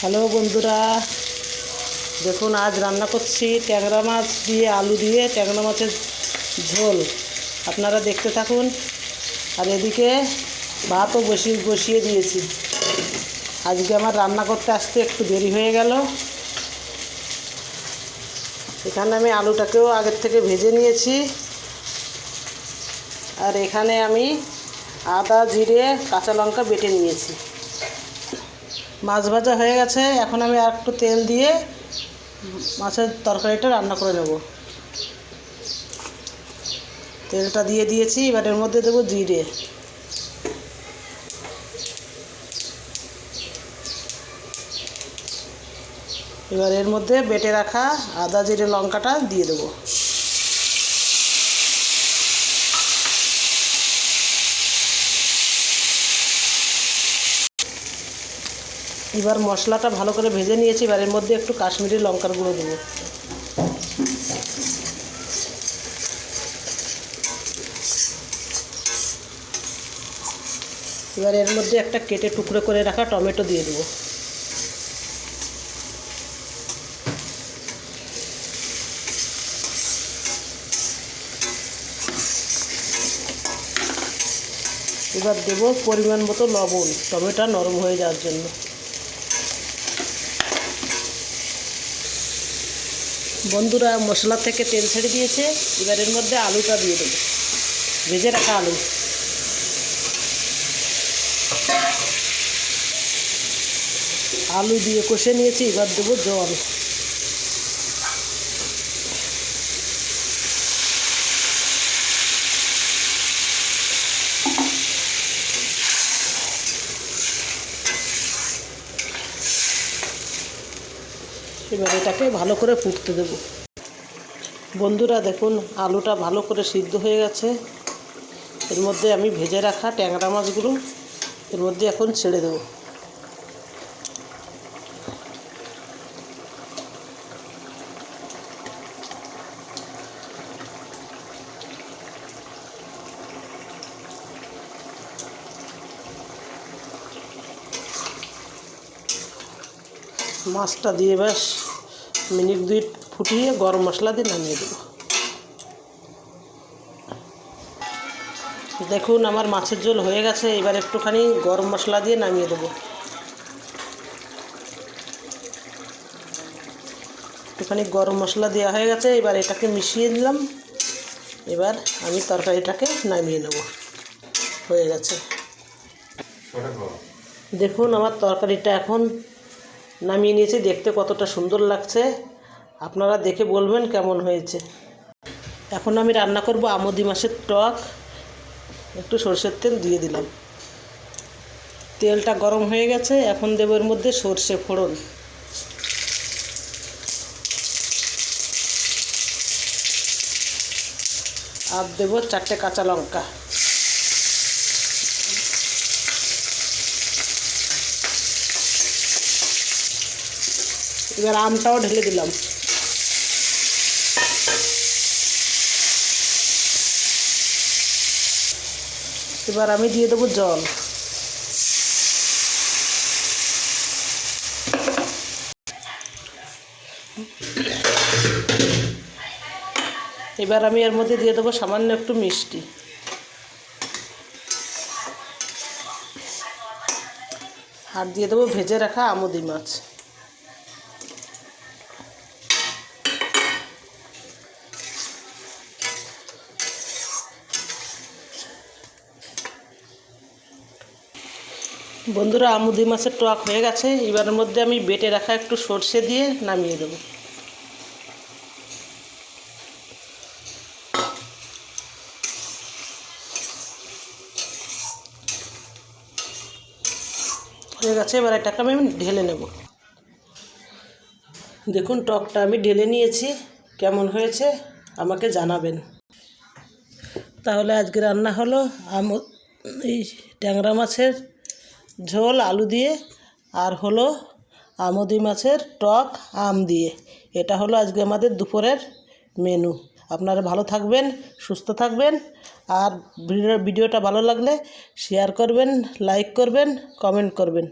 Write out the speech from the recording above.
Hello বন্ধুরা, দেখুন আজ রান্না করছি ট্যাংরা মাছ দিয়ে আলু দিয়ে, ট্যাংরা মাছের ঝোল। আপনারা দেখতে থাকুন। আর এদিকে ভাতও বসিয়ে বসিয়ে দিয়েছি। আজকে আমার রান্না করতে আসতে একটু দেরি হয়ে গেল। এখানে আমি আলুটাকেও আগের থেকে ভেজে নিয়েছি। আর এখানে আমি আদা, জিরে, কাঁচা লঙ্কা বেটে নিয়েছি। মাছ ভাজা হয়ে গেছে, এখন আমি আর একটু তেল দিয়ে মাছের তরকারিটা রান্না করে নেব। তেলটা দিয়ে দিয়েছি, এবার এর মধ্যে দেবো জিরে। এবার এর মধ্যে বেটে রাখা আদা, জিরে, লঙ্কাটা দিয়ে দেবো। এবার মশলাটা ভালো করে ভেজে নিয়েছি, এবার এর মধ্যে একটু কাশ্মীরি লঙ্কার গুঁড়ো দেবো। এবার এর মধ্যে একটা কেটে টুকরো করে রাখা টমেটো দিয়ে দেবো। এবার দেবো পরিমাণ মতো লবণ, টমেটো নরম হয়ে যাওয়ার জন্য। বন্ধুরা মশলা থেকে তেল ছেড়ে দিয়েছে এবার এর মধ্যে আলুটা দিয়ে দেবো। ভেজে রাখা আলু। আলু দিয়ে কষে নিয়েছি, এবার দেবো জল। এবার এটাকে ভালো করে ফুটতে দেব। বন্ধুরা, দেখুন, আলুটা ভালো করে সিদ্ধ হয়ে গেছে। এর মধ্যে আমি ভেজে রাখা ট্যাংরা মাছগুলো এর মধ্যে এখন ছেড়ে দেবো। মাছটা দিয়ে ব্যাস। মিনিট দুই ফুটিয়ে গরম মশলা দিয়ে নামিয়ে দেবো। দেখুন আমার মাছের ঝোল হয়ে গেছে। এবার একটুখানি গরম মশলা দিয়ে নামিয়ে দেবো। একটুখানি গরম মশলা দেওয়া হয়ে গেছে। এবার এটাকে মিশিয়ে দিলাম। এবার আমি তরকারিটাকে নামিয়ে নেব। হয়ে গেছে। দেখুন আমার তরকারিটা এখন নামিয়ে নিয়েছি, দেখতে কতটা সুন্দর লাগছে। আপনারা দেখে বলবেন কেমন হয়েছে। এখন আমি রান্না করব আমদি মাছের টক। একটু সর্ষের তেল দিয়ে দিলাম। তেলটা গরম হয়ে গেছে, এখন দেবো এর মধ্যে সর্ষে ফোড়ন। আর দেবো চারটে কাঁচা লঙ্কা। এবার আমটাও ঢেলে দিলাম। এবার আমি দিয়ে দেবো জল। এবার আমি এর মধ্যে দিয়ে দেবো সামান্য একটু মিষ্টি। আর দিয়ে দেবো ভেজে রাখা আমুদি মাছ। বন্ধুরা আমুদি মাছের টক হয়ে গেছে। এবারের মধ্যে আমি বেটে রাখা একটু সর্ষে দিয়ে নামিয়ে দেবো। হয়ে গেছে, এবার এটাকে আমি ঢেলে নেব। দেখুন, টকটা আমি ঢেলে নিয়েছি। কেমন হয়েছে, আমাকে জানাবেন। তাহলে আজকে রান্না হলো আম এই ট্যাংরা মাছের ঝোল, আলু দিয়ে, আর হলো আমদি মাছের টক, আম দিয়ে। এটা হলো আজকে আমাদের দুপুরের মেনু আপনারা ভালো থাকবেন, সুস্থ থাকবেন, আর ভিডিও ভিডিওটা ভালো লাগলে শেয়ার করবেন লাইক করবেন কমেন্ট করবেন।